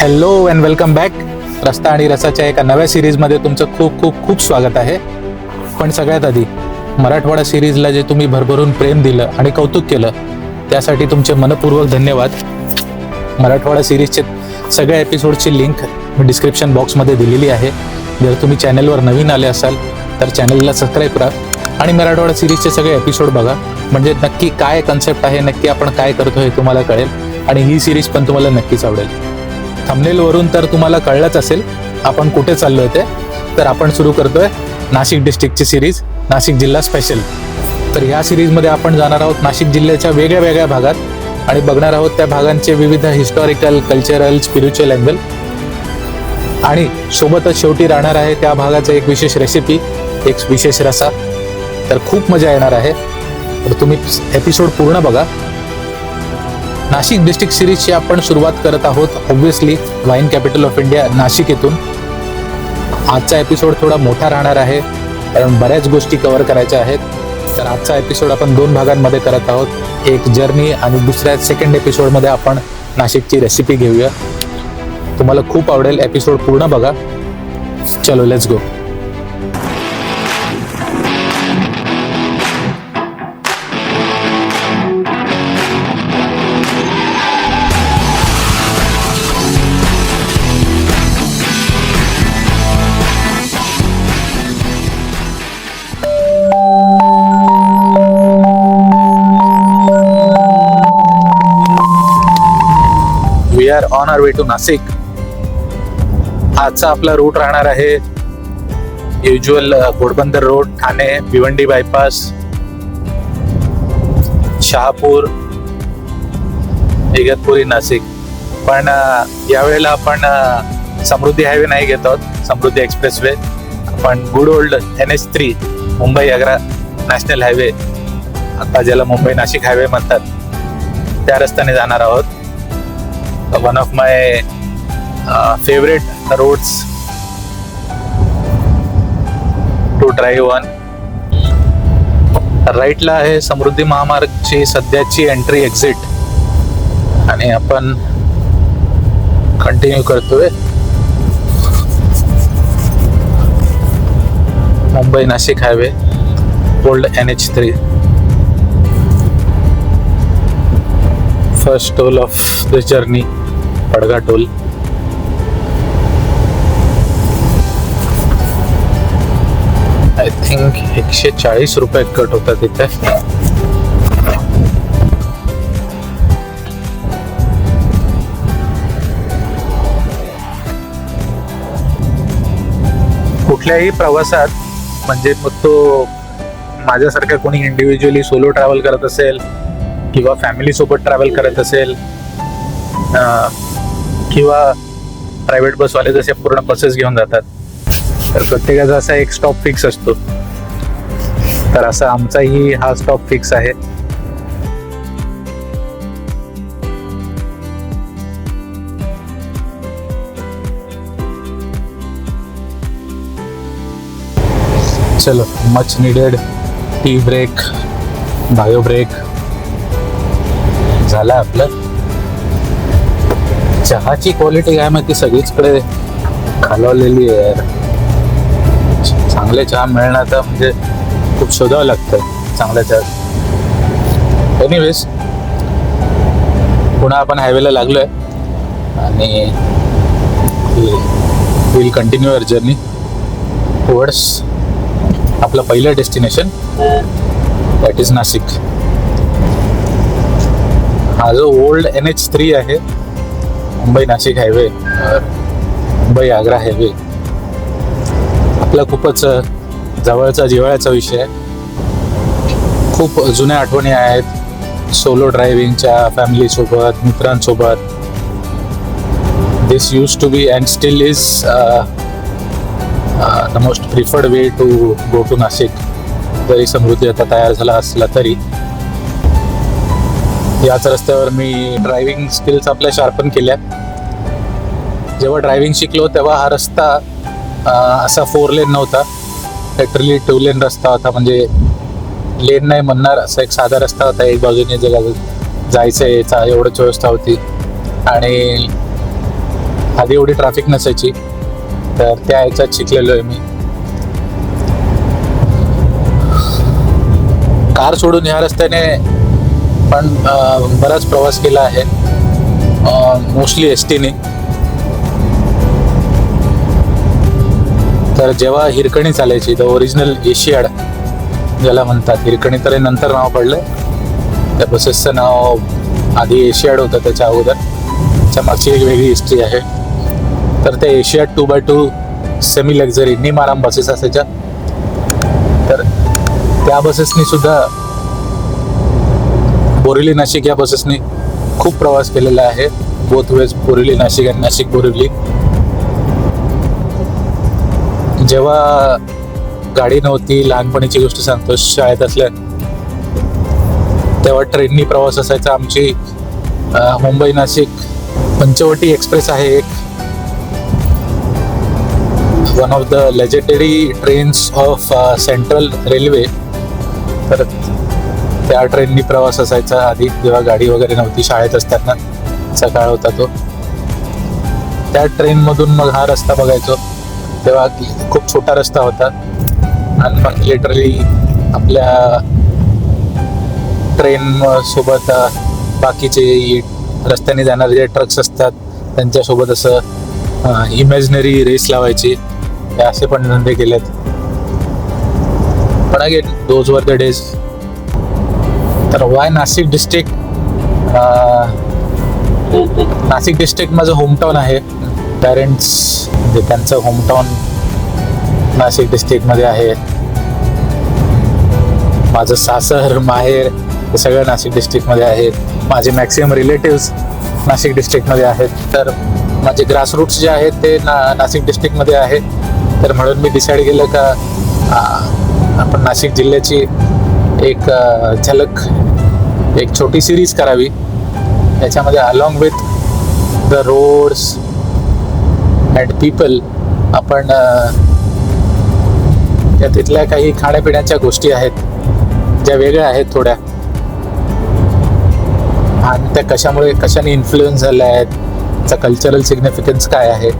Hello and welcome back रस्ता आणि रसाच्या एका नव्या सिरीजमध्ये तुमचं खूप खूप खूप स्वागत आहे. पण सगळ्यात आधी मराठवाडा सिरीजला जे तुम्ही भरभरून प्रेम दिलं आणि कौतुक केलं त्यासाठी तुमचे मनपूर्वक धन्यवाद. मराठवाडा सिरीजचे सगळ्या एपिसोडची लिंक मी डिस्क्रिप्शन बॉक्समध्ये दिलेली आहे. जर तुम्ही चॅनलवर नवीन आले असाल तर चॅनलला सबस्क्राईब करा. आणि मराठवाडा सिरीजचे सगळे एपिसोड बघा. म्हणजे नक्की काय कन्सेप्ट आहे नक्की आपण काय करतो हे तुम्हाला कळेल. आणि ही सिरीज पण तुम्हाला नक्कीच आवडेल. थंबनेलवरून तर तुम्हाला कळलंच असेल आपण कुठे चाललोय ते. तर आपण सुरू करतोय नाशिक डिस्ट्रिक्टची सिरीज नाशिक जिल्हा स्पेशल तर या सिरीजमध्ये आपण जाणार आहोत नाशिक जिल्ह्याच्या वेगळ्या वेगळ्या भागात आणि बघणार आहोत त्या भागांचे विविध हिस्टॉरिकल कल्चरल स्पिरिच्युअल अँगल आणि सोबतच शेवटी राहणार आहे त्या भागाचा एक विशेष रेसिपी एक विशेष रसा. तर खूप मजा येणार आहे. तर तुम्ही एपिसोड पूर्ण बघा. नाशिक डिस्ट्रिक्ट सिरीजची आपण सुरुवात करत आहोत. Obviously wine capital of India Nashik येथून आजचा एपिसोड थोडा मोठा राहणार आहे कारण बऱ्याच गोष्टी कव्हर करायच्या आहेत. तर आजचा एपिसोड आपण दोन भागांमध्ये करत आहोत. एक जर्नी आणि दुसऱ्या सेकंड एपिसोडमध्ये आपण नाशिकची रेसिपी घेऊया. तुम्हाला खूप आवडेल एपिसोड पूर्ण बघा. चलो let's go we are on our way to Nashik आजचा आपला रूट राहणार आहे usual Ghodbunder road Thane Bhiwandi bypass Shahapur Igatpuri Nashik. पण यावेळेला आपण समृद्धी हायवे नाही घेत आहोत समृद्धी एक्सप्रेस वे पण good old N H three Mumbai Agra national highway आता ज्याला मुंबई नाशिक हायवे म्हणतात त्या रस्त्याने जाणार आहोत. Uh, one of my uh, favorite roads to drive on. राईटला आहे समृद्धी महामार्गची सध्याची एंट्री एक्झिट आणि आपण कंटिन्यू करतोय. Mumbai Nashik highway old N H three first toll of this journey Padgha toll. I think एकशे चाळीस रुपये कट होतात तिथे कुठल्याही प्रवासात म्हणजे मग तो माझ्यासारख्या कोणी इंडिव्हिज्युअली सोलो ट्रॅव्हल करत असेल किंवा फॅमिली सोबत ट्रॅव्हल करत असेल किंवा प्रायव्हेट बसवाले जसे पूर्ण बसेस घेऊन जातात तर प्रत्येकाचा असा एक स्टॉप फिक्स असतो. तर असा आमचाही हा स्टॉप फिक्स आहे. चलो much needed tea break bio break झालं आपलं? चहाची क्वालिटी काय माहिती? सगळीचकडे खालवलेली आहे. यार चांगले चहा मिळणार तर म्हणजे खूप शोधावं लागतं चांगल्या चहा एनिवेज पुन्हा आपण हायवेला लागलोय. आणि will continue our journey towards आपलं पहिलं डेस्टिनेशन दॅट इज नाशिक. हा जो ओल्ड एन एच थ्री आहे मुंबई नाशिक हायवे मुंबई आग्रा हायवे आपला खूपच जवळचा जिव्हाळ्याचा विषय आहे. खूप जुन्या आठवणी आहेत. सोलो ड्रायव्हिंगच्या फॅमिलीसोबत मित्रांसोबत. This used to be and still is the most preferred way to go to Nashik. जरी समृद्धी आता तयार झाला असला तरी. याच रस्त्यावर मी ड्रायव्हिंग स्किल्स आपल्या शार्पन केल्या जेव्हा ड्रायव्हिंग शिकलो तेव्हा हा रस्ता असा फोर लेन नव्हता. लिटरली टू लेन रस्ता होता म्हणजे लेन नाही म्हणणार असा एक साधा रस्ता होता. एक बाजूने जगा जायचं यायचा एवढंच व्यवस्था होती. आणि आधी एवढी ट्रॅफिक नसायची. तर त्या ह्याच्यात शिकलेलो आहे मी. कार सोडून ह्या रस्त्याने पण बराच प्रवास केला आहे. मोस्टली एस टीने तर जेव्हा हिरकणी चालायची द ओरिजिनल एशियाड ज्याला म्हणतात हिरकणी तर नंतर नाव पडलं. त्या बसेसचं नाव आधी एशियाड होतं त्याच्या अगोदर. त्याच्या मागची एक वेगळी हिस्ट्री आहे. तर त्या Asiad two by two semi luxury निम आराम बसेस असायच्या. तर त्या बसेसनी सुद्धा बोरिवली नाशिक या बसेसनी खूप प्रवास केलेला आहे. बोथ वेज बोरिवली नाशिक आणि नाशिक बोरिवली जेव्हा गाडी नव्हती लहानपणीची गोष्ट सांगतो शाळेत असल्या तेव्हा ट्रेननी प्रवास असायचा. आमची मुंबई नाशिक पंचवटी एक्सप्रेस आहे एक. One of the legendary trains of central railway तर त्या ट्रेननी प्रवास असायचा. आधी जेव्हा गाडी वगैरे नव्हती शाळेत असताना सकाळ होता तो. त्या ट्रेनमधून मग हा रस्ता बघायचो. तेव्हा खूप छोटा रस्ता होता. आणि मग लिटरली आपल्या ट्रेन सोबत बाकीचे रस्त्याने जाणारे जे ट्रक्स असतात त्यांच्यासोबत असं इमॅजिनरी रेस लावायची. असे पण धंदे केलेत. पण again those were the days तर why Nashik district Nashik district माझं होमटाऊन आहे. पॅरेंट्स म्हणजे त्यांचं होमटाऊन नाशिक डिस्ट्रिक्टमध्ये आहे. माझं सासर माहेर हे सगळं नाशिक डिस्ट्रिक्टमध्ये आहेत माझे मॅक्सिमम रिलेटिव्स नाशिक डिस्ट्रिक्टमध्ये आहेत. तर माझे ग्रासरूट्स जे आहेत ते ना नाशिक डिस्ट्रिक्टमध्ये आहे. तर म्हणून मी डिसाईड केलं का आपण नाशिक जिल्ह्याची एक झलक एक छोटी सिरीज करावी. याच्यामध्ये along with the roads and people आपण या त्या तिथल्या काही खाण्यापिण्याच्या गोष्टी आहेत ज्या वेगळ्या आहेत थोड्या. आणि त्या कशामुळे कशाने इन्फ्लुएन्स झाल्या आहेत त्याचा कल्चरल सिग्निफिकन्स काय आहे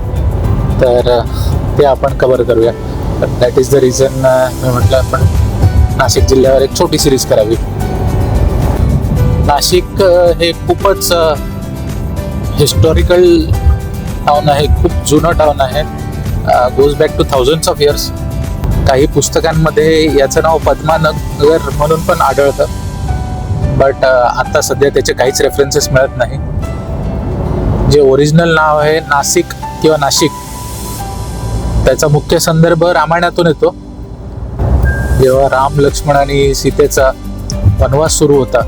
तर ते आपण कवर करूया. दॅट इज द रिझन मी म्हटलं आपण नाशिक जिल्ह्यावर एक छोटी सिरीज करावी. नाशिक हे खूपच हिस्टॉरिकल टाउन आहे खूप जुनं टाउन आहे. Goes back to thousands of years काही पुस्तकांमध्ये याचं नाव पद्मानगर म्हणून पण आढळतं. बट आता सध्या त्याचे काहीच रेफरन्सेस मिळत नाही. जे ओरिजिनल नाव आहे नाशिक किंवा नाशिक त्याचा मुख्य संदर्भ रामायणातून येतो. जेव्हा राम लक्ष्मण आणि सीतेचा वनवास सुरू होता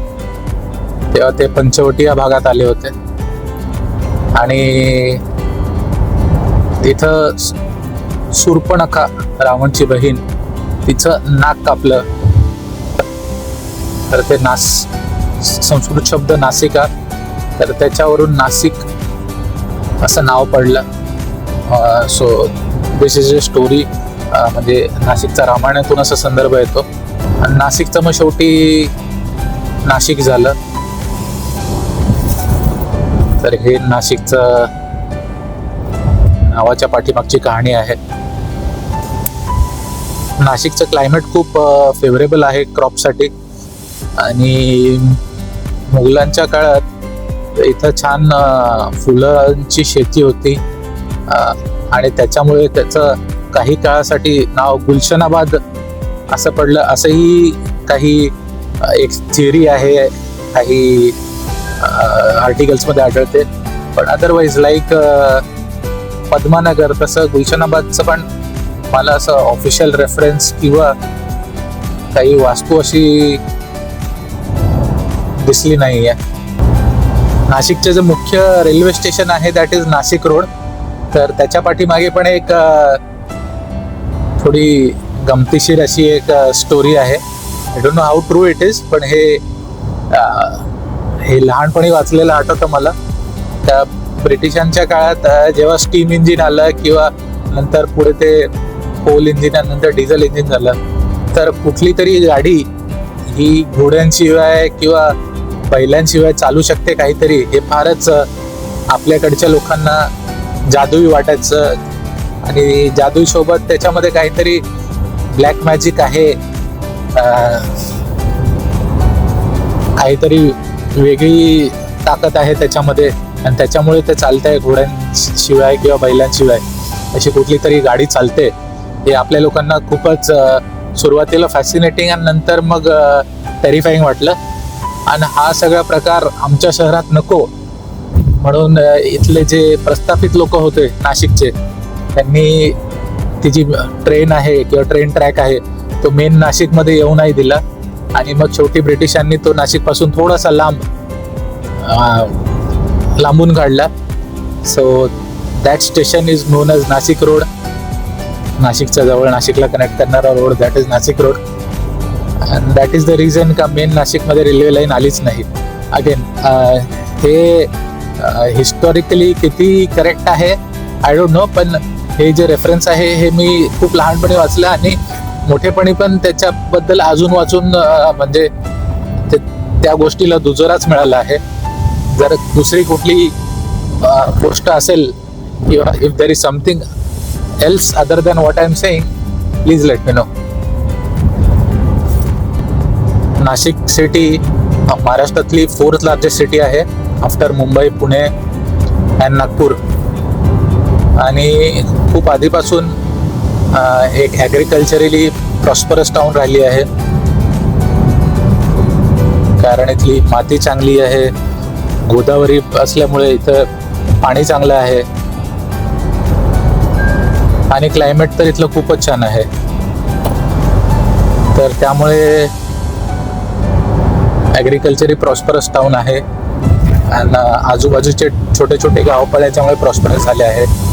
तेव्हा ते पंचवटी या भागात आले होते. आणि तिथं सुरपणखा रावणची बहीण. तिचं नाक कापलं. तर ते नास संस्कृत शब्द नासिका. तर त्याच्यावरून नाशिक असं नाव पडलं. So this is a story म्हणजे नाशिकचा रामायणातून असा संदर्भ येतो. आणि नाशिकचं मग शेवटी नाशिक झालं. तर हे नाशिकचं नावाच्या पाठीमागची कहाणी आहे. नाशिकचं क्लायमेट खूप फेवरेबल आहे क्रॉपसाठी आणि मुघलांच्या काळात इथं छान फुलांची शेती होती. आणि त्याच्यामुळे त्याचं काही काळासाठी नाव गुलशनाबाद असं पडलं. असंही काही एक थिअरी आहे. काही आर्टिकल्समध्ये आढळते. पण अदरवाईज लाईक पद्मानगर तसं गुलशनाबादचं पण मला असं ऑफिशियल रेफरन्स किंवा काही वास्तू अशी दिसली नाही आहे नाशिकचे जे मुख्य रेल्वे स्टेशन आहे दॅट इज नाशिक रोड तर त्याच्या पाठीमागे पण एक थोडी गमतीशीर अशी एक स्टोरी आहे. I don't know how true it is पण हे हे लहानपणी वाचलेलं आठवतं मला. त्या ब्रिटिशांच्या काळात जेव्हा स्टीम इंजिन आलं किंवा नंतर पुढे ते कोल इंजिन आणि नंतर डिझेल इंजिन झालं तर कुठली तरी गाडी ही घोड्यांशिवाय किंवा बैलांशिवाय चालू शकते काहीतरी हे फारच आपल्याकडच्या लोकांना जादूई वाटायचं. आणि जादूसोबत सोबत त्याच्यामध्ये काहीतरी ब्लॅक मॅजिक आहे. काहीतरी वेगळी ताकद आहे त्याच्यामध्ये. आणि त्याच्यामुळे ते चालतंय घोड्यांशिवाय किंवा बैलांशिवाय. अशी कुठली तरी गाडी चालते. हे आपल्या लोकांना खूपच सुरुवातीला फॅसिनेटिंग आणि नंतर मग टेरिफाईंग वाटलं. आणि हा सगळा प्रकार आमच्या शहरात नको. म्हणून इथले जे प्रस्थापित लोक होते नाशिकचे त्यांनी ती जी ट्रेन आहे किंवा ट्रेन ट्रॅक आहे तो मेन नाशिकमध्ये येऊ नाही दिला. आणि मग शेवटी ब्रिटिशांनी तो नाशिकपासून थोडासा लांब लांबून काढला. So that station is known as Nashik road नाशिकच्या जवळ नाशिकला कनेक्ट करणारा road that is Nashik road and that is the reason का मेन नाशिकमध्ये रेल्वे लाईन आलीच नाही. अगेन uh, हे uh, हिस्टॉरिकली किती करेक्ट आहे आय डोंट नो पण हे जे रेफरन्स आहे हे मी खूप लहानपणी वाचलं आणि मोठेपणी पण त्याच्याबद्दल अजून वाचून uh, म्हणजे ते त्या गोष्टीला दुजोराच मिळाला आहे. जर दुसरी कुठली गोष्ट असेल किंवा if there is something else other than what I am saying please let me know Nashik city महाराष्ट्रातली फोर्थ लार्जेस्ट सिटी आहे आफ्टर मुंबई पुणे अँड नागपूर. आणि खूप आधीपासून एक ॲग्रिकल्चरली प्रॉस्परस टाऊन राहिली आहे. कारण इथली माती चांगली आहे. गोदावरी असल्यामुळे इथं पाणी चांगलं आहे. आणि क्लायमेट तर इथलं खूपच छान आहे. तर त्यामुळे ॲग्रिकल्चरी प्रॉस्परस टाऊन आहे. आणि आजूबाजूचे छोटे छोटे गाव याच्यामुळे प्रॉस्परस झाले आहेत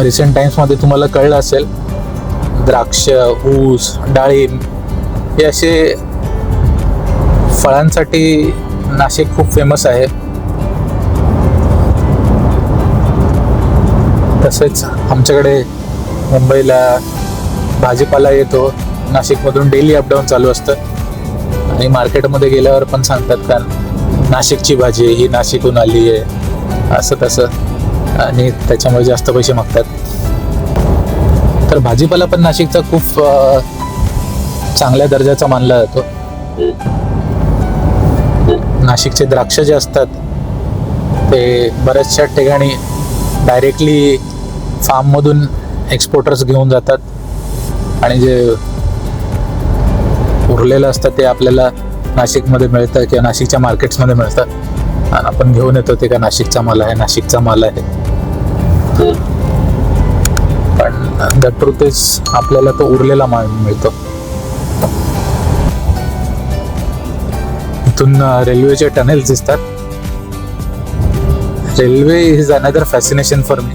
रिसेंट टाइम्समध्ये तुम्हाला कळलं असेल द्राक्ष ऊस डाळिंब हे असे फळांसाठी नाशिक खूप फेमस आहे. तसेच आमच्याकडे मुंबईला भाजीपाला येतो. नाशिकमधून डेली अपडाऊन चालू असतं. आणि मार्केटमध्ये गेल्यावर पण सांगतात का नाशिकची भाजी ही नाशिकहून आली आहे. असं तसं. आणि त्याच्यामुळे जास्त पैसे मागतात. तर भाजीपाला पण नाशिकचा खूप चांगल्या दर्जाचा मानला जातो. नाशिकचे द्राक्ष जे असतात ते बऱ्याचशा ठिकाणी डायरेक्टली फार्ममधून एक्सपोर्टर्स घेऊन जातात. आणि जे उरलेलं असतं ते आपल्याला नाशिकमध्ये मिळतं किंवा नाशिकच्या मार्केट्समध्ये मिळतं. आणि आपण घेऊन येतो ते का नाशिकचा माल आहे नाशिकचा माल आहे. पण द ट्रुथ इज आपल्याला तो उरलेला माल मिळतो. इथून रेल्वेचे टनेल्स दिसतात. Railway is another fascination for me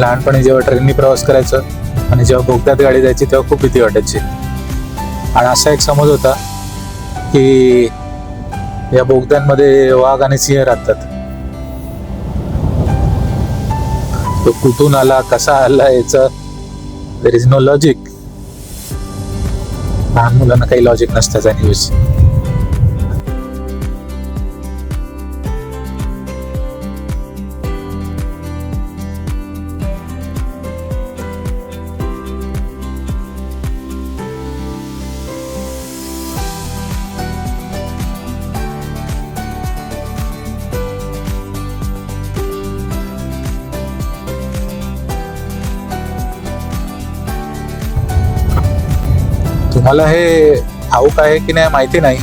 लहानपणी जेव्हा ट्रेननी प्रवास करायचो आणि जेव्हा बोगद्यात गाडी जायची तेव्हा खूप भीती वाटायची. आणि असा एक समज होता की या बोगद्यांमध्ये वाघ आणि सिंह राहतात. तो कुठून आला कसा आला याचं देर इज नो लॉजिक मुलांना काही लॉजिक नसतं न्यूज तुम्हाला हे ठाऊक आहे की नाही माहिती नाही.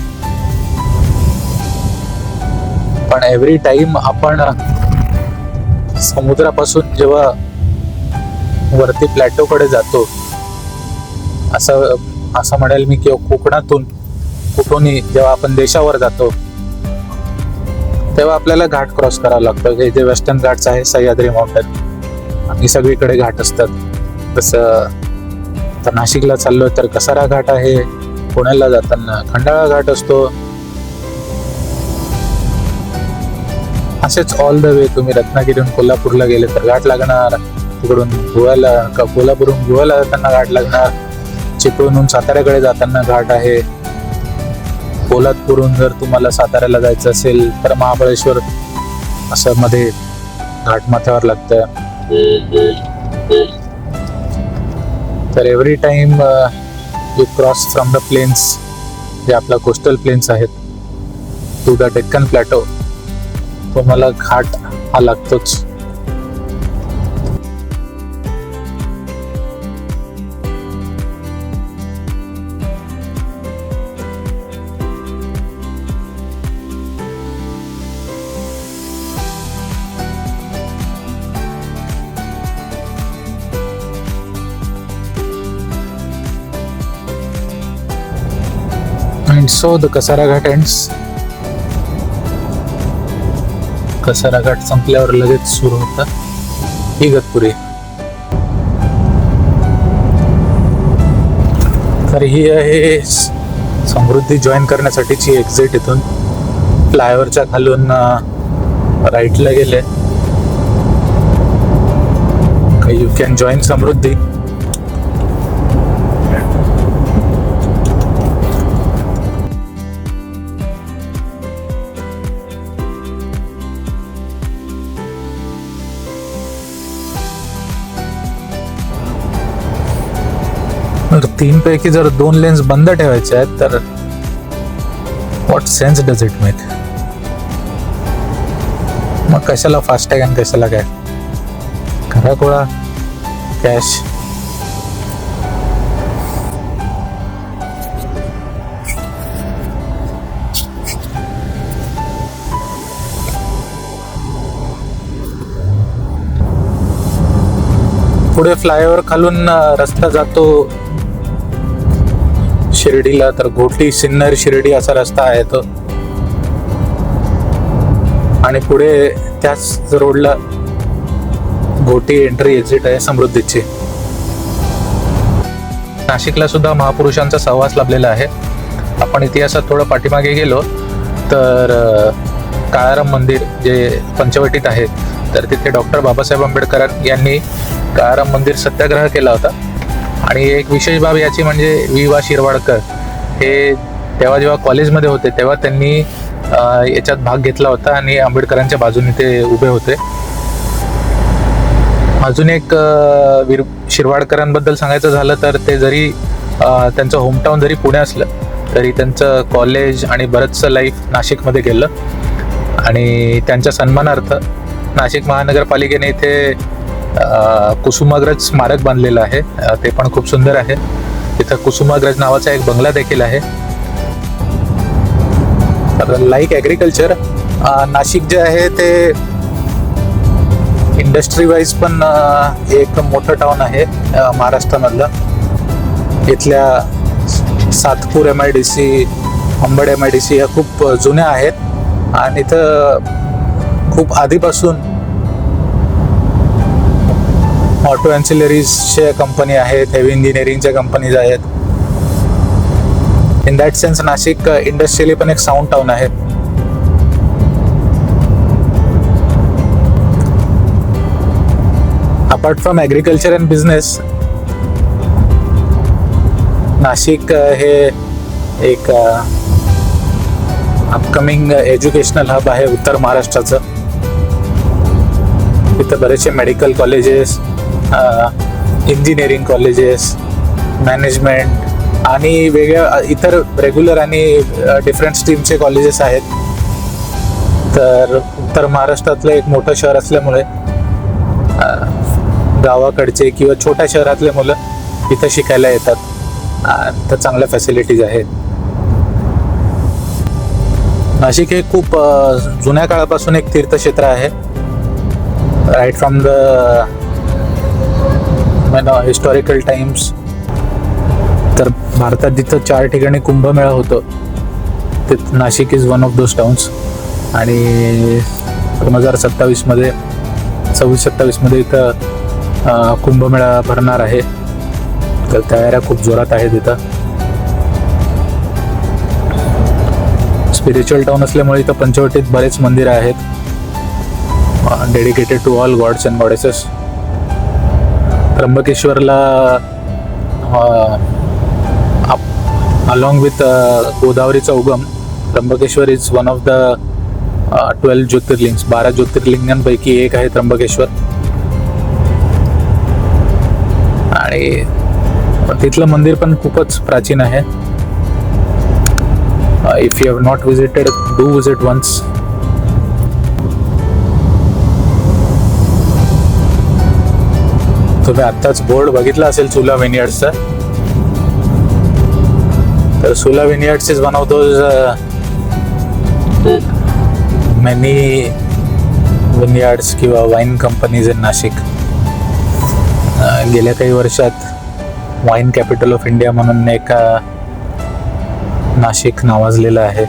पण एव्हरी टाइम आपण समुद्रापासून जेव्हा वरती प्लॅटोकडे जातो असं असं म्हणेल मी किंवा कोकणातून कुठूनही जेव्हा आपण देशावर जातो तेव्हा आपल्याला घाट क्रॉस करावा लागतो. हे जे वेस्टर्न घाट्स आहे सह्याद्री माउंटन आणि सगळीकडे घाट असतात. तसं तर नाशिकला चाललो तर कसारा घाट आहे पुण्याला जाताना खंडाळा घाट असतो. असेच ऑल द वे तुम्ही रत्नागिरीहून कोल्हापूरला गेले तर घाट लागणार. तिकडून गोव्याला का कोल्हापूरहून गोव्याला जाताना घाट लागणार. चिपळूणहून साताऱ्याकडे जाताना घाट आहे. पोलादपूरहून जर तुम्हाला साताऱ्याला जायचं असेल तर महाबळेश्वर असं मध्ये घाटमाथ्यावर लागतं. तर every time you cross from the plains जे आपला कोस्टल प्लेन्स आहेत टू द डेक्कन प्लॅटो तुम्हाला घाट हा लागतोच. And so the Kasaraghat ends. Kasaraghat संपल्यावर लगेच सुरू होतं. इगतपुरी तर ही आहे समृद्धी जॉईन करण्यासाठीची एक्झिट इथून. फ्लायओव्हरच्या खालून राईटला गेले. You can join Samruddhi. तीनपैकी तीन पैकी जर दोन लेन्स बंद ठेवायचे आहेत तर what sense does it make मग कशाला फास्टॅग आणि कशाला काय? खरा कोळा कॅश पुढे फ्लायओव्हर खालून रस्ता जातो शिर्डीला तर घोटी सिन्नर शिर्डी असा रस्ता आहे तो. आणि पुढे त्याच रोडला घोटी एंट्री एक्झिट आहे समृद्धीची. नाशिकला सुद्धा महापुरुषांचा सहवास लाभलेला आहे. आपण इतिहासात थोडं पाठीमागे गेलो तर काळाराम मंदिर जे पंचवटीत आहे तर तिथे डॉक्टर बाबासाहेब आंबेडकर यांनी काळाराम मंदिर सत्याग्रह केला होता. आणि एक विशेष बाब याची म्हणजे वि वा शिरवाडकर हे तेव्हा जेव्हा कॉलेजमध्ये होते तेव्हा त्यांनी याच्यात भाग घेतला होता आणि आंबेडकरांच्या बाजूने ते उभे होते. अजून एक वीर शिरवाडकरांबद्दल सांगायचं झालं तर ते जरी त्यांचं होमटाऊन जरी पुणे असलं तरी त्यांचं कॉलेज आणि बरंचसं लाईफ नाशिकमध्ये गेलं. आणि त्यांच्या सन्मानार्थ नाशिक महानगरपालिकेने इथे कुसुमाग्रज स्मारक बांधलेलं आहे. ते पण खूप सुंदर आहे. तिथं कुसुमाग्रज नावाचा एक बंगला देखील आहे. लाईक ॲग्रिकल्चर नाशिक जे आहे ते इंडस्ट्री वाईज पण एक मोठं टाउन आहे महाराष्ट्रामधलं. इथल्या Satpur M I D C Ambad M I D C ह्या खूप जुन्या आहेत. आणि इथं खूप आधीपासून ऑटो अँसिलरीजच्या कंपनी आहेत हेवी इंजिनिअरिंगच्या कंपनीज आहेत. In that sense Nashik uh, industrially पण एक साऊंड टाउन आहे. Apart from agriculture and business Nashik uh, हे एक अपकमिंग एज्युकेशनल हब आहे उत्तर महाराष्ट्राचं. तिथं बरेचसे medical colleges engineering colleges management आणि वेगळ्या uh, इतर रेग्युलर आणि डिफरंट स्ट्रीमचे कॉलेजेस आहेत. तर उत्तर महाराष्ट्रातलं एक मोठं शहर असल्यामुळे uh, गावाकडचे किंवा छोट्या शहरातले मुलं इथं शिकायला येतात. तर चांगल्या फॅसिलिटीज आहेत. नाशिक हे खूप uh, जुन्या काळापासून एक तीर्थक्षेत्र आहे. Right from the historical times तर भारतात जिथं चार ठिकाणी कुंभमेळा होतं ते Nashik is one of those towns आणि दोन हजार सत्तावीसमध्ये सव्वीस सत्तावीसमध्ये इथं कुंभमेळा भरणार आहे. तर तयाऱ्या खूप जोरात आहेत इथं स्पिरिच्युअल टाउन असल्यामुळे इथं पंचवटीत बरेच मंदिरं आहेत. Dedicated to all gods and goddesses त्र्यंबकेश्वरला along with गोदावरीचा उगम Trimbakeshwar is one of the twelve jyotirlinga बारा ज्योतिर्लिंगांपैकी एक आहे त्र्यंबकेश्वर. आणि तिथलं मंदिर पण खूपच प्राचीन आहे. If you have not visited do visit once तुम्ही आत्ताच बोर्ड बघितला असेल सुला विनियर्डचा तर सुला विनियर्ड्स बनवतो मेनी विनियर्ड्स किंवा वाईन कंपनीज इन नाशिक गेल्या काही वर्षात वाईन कॅपिटल ऑफ इंडिया म्हणून एक uh, नाशिक नावाजलेलं आहे.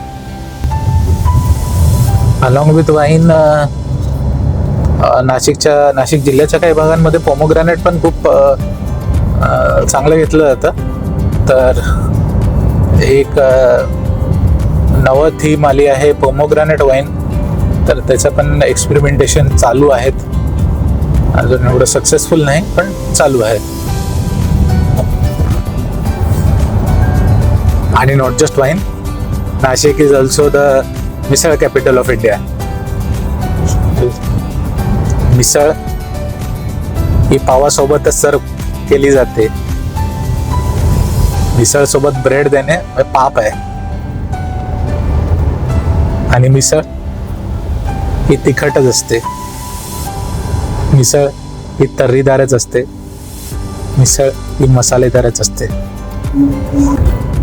अलॉंग विथ वाईन नाशिकच्या नाशिक जिल्ह्याच्या काही भागांमध्ये पोमोग्रॅनेट पण खूप चांगलं घेतलं जातं. तर एक नवं थीम आली आहे पोमोग्रॅनेट वाईन तर त्याचं पण एक्सपेरिमेंटेशन चालू आहेत. अजून एवढं सक्सेसफुल नाही पण चालू आहे. आणि not just wine Nashik is also the misal capital of India misal ही पावासोबतच सर्व केली जाते. मिसळ सोबत ब्रेड देणे हे पाप आहे. आणि मिसळ ही तिखटच असते. मिसळ ही तर्रीदारच असते. मिसळ ही मसालेदारच असते.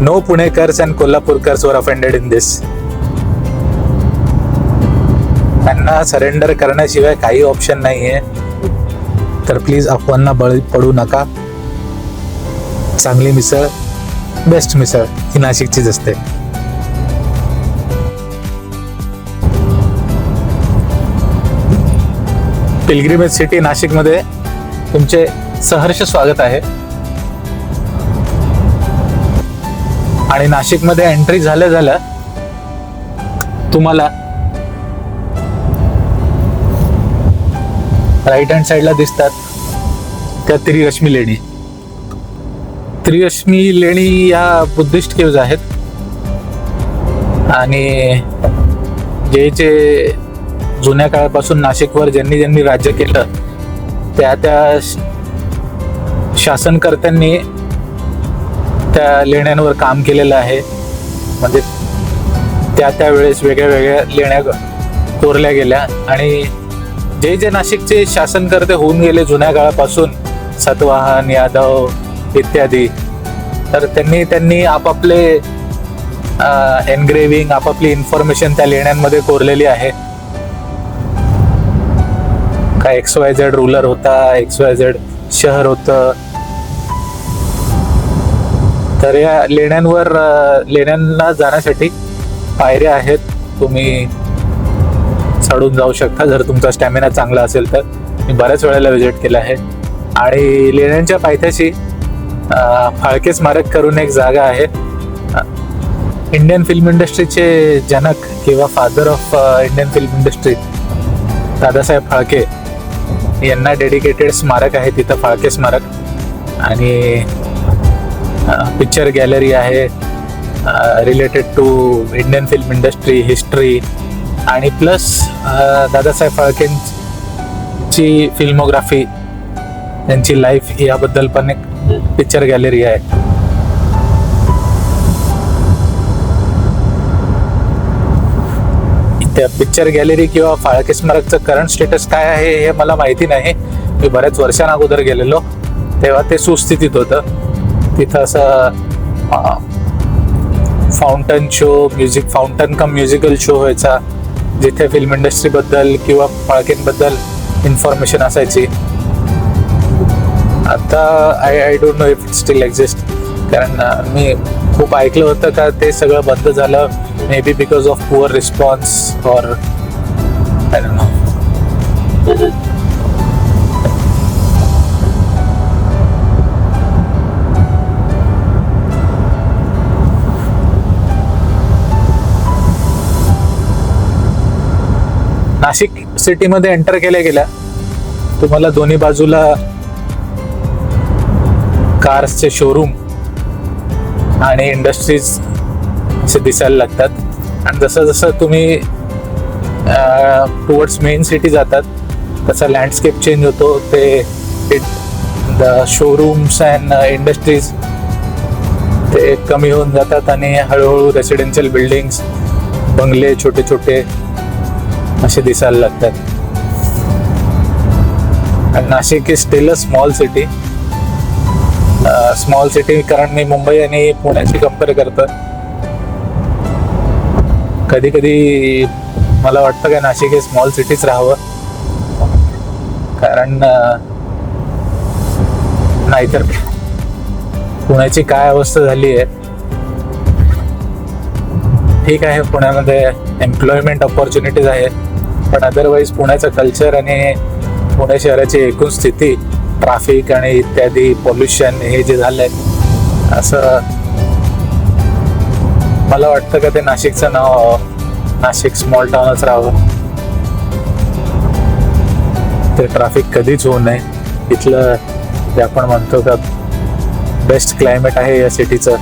नो पुणेकर्स अँड कोल्हापूरकर्स वर अफेंडेड इन दिस त्यांना सरेंडर करण्याशिवाय काही ऑप्शन नाहीये. तर प्लीज अफवांना बळी पडू नका. चांगली मिसळ बेस्ट मिसळ ही नाशिकचीच असते. पिलग्रिमेज सिटी नाशिकमध्ये तुमचे सहर्ष स्वागत आहे. आणि नाशिकमध्ये एंट्री झाल्या झाल्या तुम्हाला राईट हँड साईडला दिसतात. त्या त्रिरश्मी लेणी. त्रिरश्मी लेणी या बुद्धिस्ट केव्ज आहेत. आणि जे जे जुन्या काळापासून नाशिकवर ज्यांनी ज्यांनी राज्य केलं त्या त्या शासनकर्त्यांनी त्या लेण्यांवर काम केलेलं आहे. म्हणजे त्या त्या वेळेस वेगळ्या वेगळ्या लेण्या कोरल्या गेल्या आणि जे जे नाशिकचे शासनकर्ते होऊन गेले जुन्या काळापासून सतवाहन यादव इत्यादी. तर त्यांनी त्यांनी आपापले एनग्रेविंग आपापली इन्फॉर्मेशन त्या लेण्यांमध्ये कोरलेली आहे. काय एक्स वाय झेड रुलर होता एक्स वाय झेड शहर होतं. तर या लेण्यांवर लेण्यांना जाण्यासाठी पायऱ्या आहेत. तुम्ही चढून जाऊ शकता. जर तुमचा स्टॅमिना चांगला असेल तर. मी बऱ्याच वेळेला विजिट केलं आहे. आणि लेण्यांच्या पायथ्याशी फाळके स्मारक करून एक जागा आहे. इंडियन फिल्म इंडस्ट्रीचे जनक किंवा father of Indian film industry Dadasaheb Phalke यांना डेडिकेटेड स्मारक आहे तिथं फाळके स्मारक. आणि पिक्चर गॅलरी आहे. Related to Indian film industry history आणि प्लस दादासाहेब फाळकेंची फिल्मोग्राफी त्यांची लाईफ याबद्दल पण एक पिक्चर गॅलरी आहे. त्या पिक्चर गॅलरी किंवा फाळके स्मारकचं करंट स्टेटस काय आहे हे मला माहिती नाही. मी बऱ्याच वर्षां अगोदर गेलेलो तेव्हा ते सुस्थितीत होतं. तिथं असं fountain show music fountain cum musical show व्हायचा जिथे फिल्म इंडस्ट्रीबद्दल किंवा फाळकेंबद्दल इन्फॉर्मेशन असायची. आता I I don't know if it still exist कारण मी खूप ऐकलं होतं का ते सगळं बंद झालं maybe because of poor response or I don't know Nashik सिटीमध्ये एंटर केल्या गेल्या. तुम्हाला दोन्ही बाजूला कार्सचे शोरूम आणि इंडस्ट्रीज असे दिसायला लागतात. आणि जसं जसं तुम्ही टुवर्ड्स मेन सिटी जातात तसा लँडस्केप चेंज होतो. ते it the showrooms and industries ते कमी होऊन जातात आणि हळूहळू रेसिडेन्शियल बिल्डिंग्स बंगले छोटे छोटे असे दिसायला लागतात. आणि Nashik is still a small city small city कारण मी मुंबई आणि पुण्याची कंपेअर करतो कधी कधी मला वाटतं का नाशिक हे स्मॉल सिटीच राहावं. कारण नाहीतर पुण्याची काय अवस्था झाली आहे? ठीक आहे पुण्यामध्ये एम्प्लॉयमेंट ऑपॉर्च्युनिटीज आहे पण अदरवाईज पुण्याचं कल्चर आणि पुणे शहराची एकूण स्थिती ट्राफिक आणि इत्यादी पॉल्युशन हे जे झालंय असं मला वाटतं का ते नाशिकचं नाव नाशिक स्मॉल टाउनच राहावं. ते ट्राफिक कधीच होऊ नये. इथलं जे आपण म्हणतो का बेस्ट क्लायमेट आहे या सिटीचं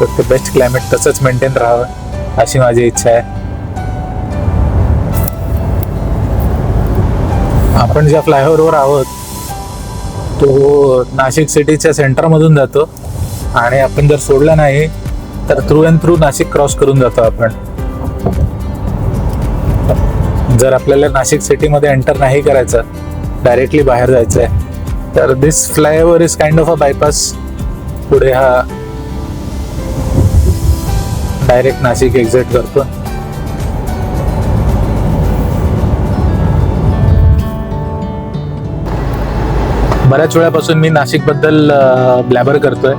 तर ते बेस्ट क्लायमेट तसंच मेंटेन राहावं अशी माझी इच्छा आहे. आपण ज्या फ्लायओव्हरवर आहोत तो नाशिक सिटीच्या सेंटरमधून जातो. आणि आपण जर सोडला नाही तर through and through Nashik cross करून जातो आपण. जर आपल्याला नाशिक सिटीमध्ये एंटर नाही करायचं डायरेक्टली बाहेर जायचं आहे तर this flyover is kind of a bypass पुढे हा डायरेक्ट नाशिक एक्झिट करतो. बऱ्याच वेळापासून मी नाशिकबद्दल ब्लॅबर करतोय.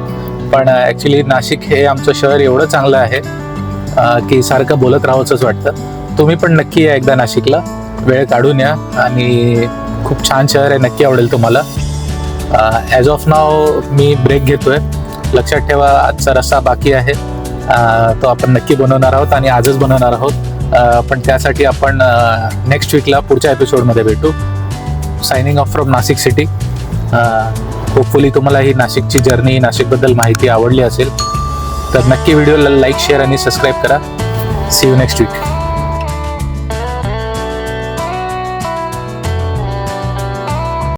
पण ॲक्च्युली नाशिक हे आमचं शहर एवढं चांगलं आहे की सारखं बोलत राहावंच वाटतं. तुम्ही पण नक्की या एकदा नाशिकला. वेळ काढून या आणि खूप छान शहर आहे नक्की आवडेल तुम्हाला. ॲज ऑफ नाव मी ब्रेक घेतोय. लक्षात ठेवा आजचा रस्सा बाकी आहे. तो आपण नक्की बनवणार आहोत आणि आजच बनवणार आहोत. पण त्यासाठी आपण नेक्स्ट वीकला पुढच्या एपिसोडमध्ये भेटू. Signing off from Nashik city hopefully तुम्हाला ही नाशिकची जर्नी नाशिकबद्दल माहिती आवडली असेल तर नक्की व्हिडिओला लाईक शेअर आणि सबस्क्राईब करा. See you next week